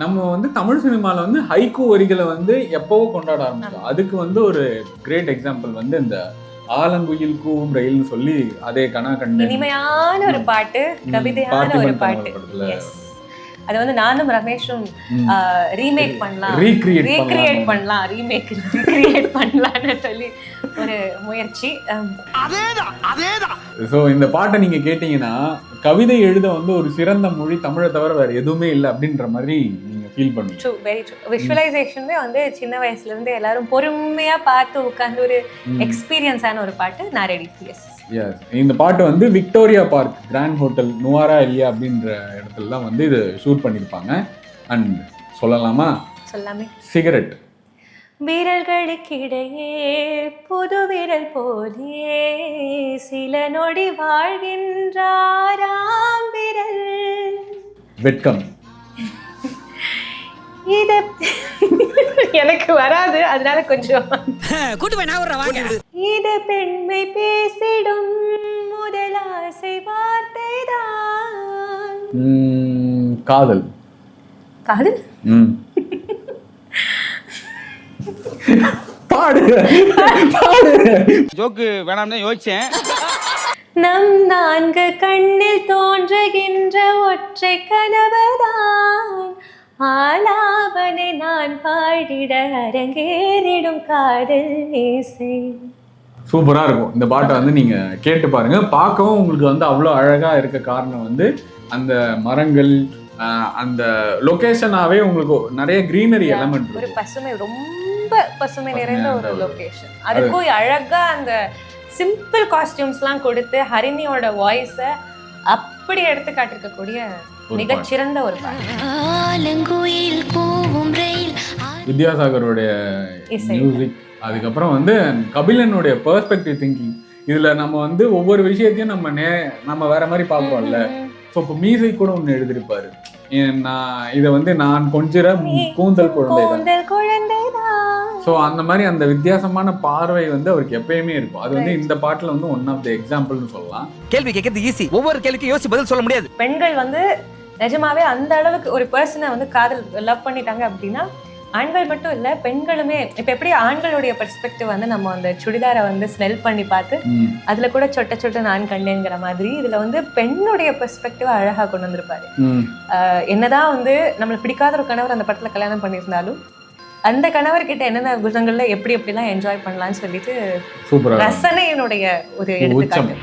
நம்ம வந்து தமிழ் சினிமால வந்து ஹைக்கூ வரிகளை வந்து எப்பவோ கொண்டாட ஆரம்பிச்சோம். அதுக்கு வந்து ஒரு கிரேட் எக்ஸாம்பிள் வந்து இந்த ஆலங்குயில் கூவும் ரயில்னு சொல்லி அதே கனா கண்டு இனிமையான ஒரு பாட்டு கவிதையான ஒரு பாட்டு. அது வந்து நானும் ரமேஷும் ரீமேக் பண்ணலாம். ரீக்ரியேட் ரீக்ரியேட் பண்ணலாம். ரீமேக் ரீக்ரியேட் பண்ணலாம்னு சொல்லி ஒரு முயற்சி. Um, ஸோ இந்த பாட்டை நீங்க கேட்டீங்கன்னா கவிதை எழுத வந்து ஒரு சிறந்த மொழி தமிழை தவிர வேற எதுவுமே இல்லை அப்படின்ற மாதிரி ஃபீல் பண்ணுவீங்க ட்ரூ வெரி ட்ரூ விஷுவலைசேஷனுமே வந்து சின்ன வயசுல இருந்து எல்லாரும் பொறுமையா பார்த்து உட்கார்ந்து ஒரு எக்ஸ்பீரியன்ஸான ஒரு பாட்டு நான் ரெடி எஸ் எஸ் இந்த பாட்டு வந்து Victoria Park Grand Hotel Nuwara இல்லையா அப்படின்ற இடத்துல தான் வந்து இது ஷூட் பண்ணியிருப்பாங்க. அண்ட் சொல்லலாமா? சொல்லாமே. சிகரெட் விரல்களுக்கிடையே புது விரல் போலே சில நொடி வாழ்கின்றாராம் விரல். வெட்கம் இது எனக்கு வராது அதனால கொஞ்சம். கூட்டு போய் நான் விடுறேன் வாங்க. இது பெண்மை பேசிடும் முதல் ஆசை வார்த்தைதான். உம், காதல். காதல்? ம். பாடு. பாடு. ஜோக்கு வேணாம்னு யோசிச்சேன். நம் நான்கு கண்ணில் தோன்றுகின்ற ஒற்றை கனவுதான். ஆலாபனை நான் பாடிட அரங்கேறிடும் காதல் இசை சூப்பரா இருக்கும். இந்த பாட்டை வந்து நீங்க கேட்டு பாருங்க. பார்க்கவும் உங்களுக்கு வந்து அவ்வளோ அழகா இருக்க காரணம் வந்து அந்த மரங்கள் அந்த லொகேஷனாவே உங்களுக்கு நிறைய கிரீனரி எலமெண்ட் ஒரு பசுமை ரொம்ப பசுமை நிறைந்த ஒரு லொகேஷன் அதுக்கும் அழகா அந்த சிம்பிள் காஸ்டியூம்ஸ்லாம் கொடுத்து ஹரிணியோட வாய்ஸை அப்படி எடுத்து காட்டிருக்கக்கூடிய மிகச்சிறந்த ஒரு ஆலங்குயில் ரயில் வித்யாசாகருடைய. மியூசிக் அதுக்கப்புறம் வந்து கபிலனுடைய பெர்ஸ்பெக்டிவ் திங்கிங் இதுல நம்ம வந்து ஒவ்வொரு விஷயத்தையும் நம்ம நே நம்ம வேற மாதிரி பார்க்குறோம்ல ஸோ இப்போ மீசை கூட ஒன்று எழுதியிருப்பாரு. நான் இதை வந்து நான் கொஞ்சிற கூந்தல் குழந்தை ஸோ அந்த மாதிரி அந்த வித்தியாசமான பார்வை வந்து அவருக்கு எப்பயுமே இருக்கும். அது வந்து இந்த பாட்டில் வந்து ஒன் ஆஃப் த எக்ஸாம்பிள்னு சொல்லலாம். கேள்வி கேட்கறது ஈஸி ஒவ்வொரு கேள்விக்கும் யோசிச்சு பதில் சொல்ல முடியாது. பெண்கள் வந்து நிஜமாவே அந்த அளவுக்கு ஒரு பர்சனை வந்து காதல் லவ் பண்ணிட்டாங்க அப்படின்னா ஆண்கள் மட்டும் இல்ல பெண்களுமே இப்ப எப்படி ஆண்களுடைய பெர்ஸ்பெக்டிவ் வந்து நம்ம அந்த சுடிதாரை வந்து ஸ்மெல் பண்ணி பார்த்து அதுல கூட சொட்ட சொட்ட நான் கண்டேங்கிற மாதிரி இதுல வந்து பெண்ணுடைய பெர்ஸ்பெக்டிவ் அழகா கொண்டு வந்திருப்பாரு. என்னதான் வந்து நம்மளுக்கு பிடிக்காத ஒரு கணவர் அந்த படத்துல கல்யாணம் பண்ணியிருந்தாலும் அந்த கணவர்கிட்ட என்னென்ன குணங்கள்ல எப்படி எப்படிலாம் என்ஜாய் பண்ணலாம்னு சொல்லிட்டு ரசனையினுடைய ஒரு எடுத்துக்காட்டு.